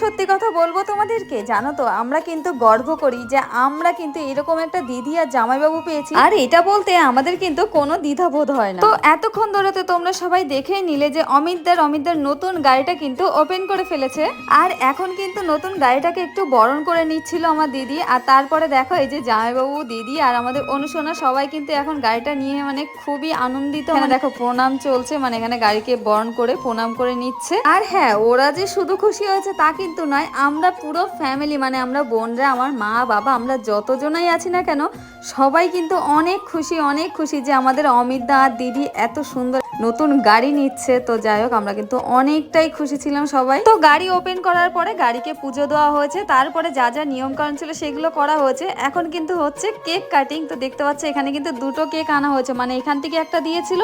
সত্যি কথা বলব তোমাদেরকে? জানো তো আমরা কিন্তু গর্ব করি যে আমরা কিন্তু এরকম একটা দিদি আর জামাইবাবু পেয়েছি। আর এটা বলতে আমাদের কিন্তু কোনো দ্বিধাবোধ হয় না। তো এতক্ষণ ধরে তো তোমরা সবাই দেখেই নিলে যে অমিতদার অমিতদার নতুন গাড়িটা কিন্তু ওপেন করে ফেলেছে। আর এখন কিন্তু নতুন গাড়িটাকে একটু বরণ করে নিচ্ছিল আমার দিদি। আর তারপরে দেখো এই যে জামাইবাবু দিদি আর আমাদের অনুশোনা সবাই কিন্তু এখন গাড়িটা নিয়ে মানে খুবই আনন্দিত। মানে দেখো প্রণাম চলছে মানে এখানে গাড়িকে বরণ করে প্রণাম করে নিচ্ছে। আর হ্যাঁ ওরা যে শুধু খুশি হয়েছে তা কিন্তু নয়, আমরা পুরো ফ্যামিলি মানে আমরা বোনরা, আমার মা, বাবা, আমরা যতজনাই আছি না কেন, সবাই কিন্তু অনেক খুশি অনেক খুশি যে আমাদের অমিত দা আর দিদি এত সুন্দর নতুন গাড়ি নিচ্ছে। তো যাই হোক, আমরা কিন্তু অনেকটাই খুশি ছিলাম সবাই। তো গাড়ি ওপেন করার পরে গাড়িকে পুজো দেওয়া হয়েছে, তারপরে যা যা নিয়ম কারণ ছিল সেগুলো করা হয়েছে। এখন কিন্তু হচ্ছে কেক কাটিং তো দেখতে পাচ্ছ এখানে কিন্তু দুটো কেক আনা হয়েছে। মানে এখান থেকে একটা দিয়েছিল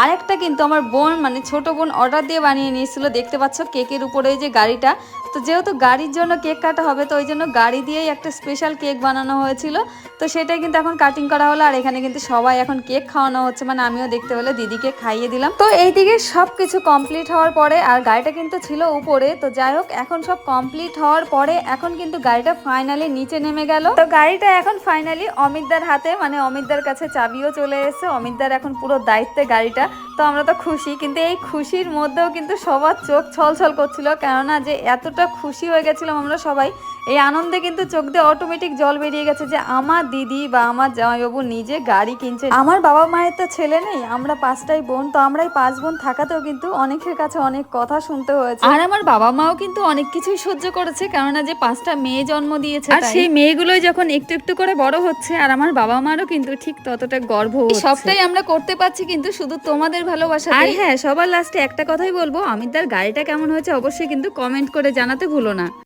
আর একটা কিন্তু আমার বোন মানে ছোট বোন অর্ডার দিয়ে বানিয়ে নিয়েছিল। দেখতে পাচ্ছ কেকের উপরে যে গাড়িটা তো যেহেতু গাড়ির জন্য কেক কাটা হবে, তো ওই জন্য গাড়ি দিয়েই একটা স্পেশাল কেক বানানো হয়েছিল। তো সেটাই কিন্তু এখন কাটিং করা হলো, আর এখানে কিন্তু সবাই এখন কেক খাওয়ানো হচ্ছে মানে আমিও দেখতে পেলে দিদিকে খাইয়ে দিলাম। তো এইদিকে সব কিছু কমপ্লিট হওয়ার পরে, আর গাড়িটা কিন্তু ছিল উপরে, তো যাই হোক, এখন সব কমপ্লিট হওয়ার পরে এখন কিন্তু গাড়িটা ফাইনালি নিচে নেমে গেল। তো গাড়িটা এখন ফাইনালি অমিতদার হাতে মানে অমিতদার কাছে চাবিও চলে এসেছে, অমিতদার এখন পুরো দায়িত্বে গাড়িটা। তো আমরা তো খুশি কিন্তু এই খুশির মধ্যেও কিন্তু সবার চোখ ছলছল করছিল কেননা যে এতটা খুশি হয়ে গেছিলাম আমরা সবাই এই আনন্দে কিন্তু চোখ দিয়ে অটোমেটিক জল বেরিয়ে গেছে যে আমার দিদি বা আমার জামাইবাবু নিজে গাড়ি কিনছে। আমার বাবা মায়ের তো ছেলে নেই আমরা পাঁচটাই বোন তো আমরাই পাঁচ বোন থাকাতেও কিন্তু অনেকের কাছে অনেক কথা শুনতে হয়েছে। আর আমার বাবা মাও কিন্তু অনেক কিছুই সহ্য করেছে কেননা যে পাঁচটা মেয়ে জন্ম দিয়েছে আর সেই মেয়েগুলোই যখন একটু একটু করে বড় হচ্ছে আর আমার বাবা মারও কিন্তু ঠিক ততটা গর্ব সবটাই আমরা করতে পারছি কিন্তু শুধু তোমাদের ভালোবাসা আর হ্যাঁ সবার লাস্টে একটা কথাই বলব অমিতদার গাড়িটা কেমন হয়েছে অবশ্যই কিন্তু কমেন্ট করে জানাতে ভুলো না।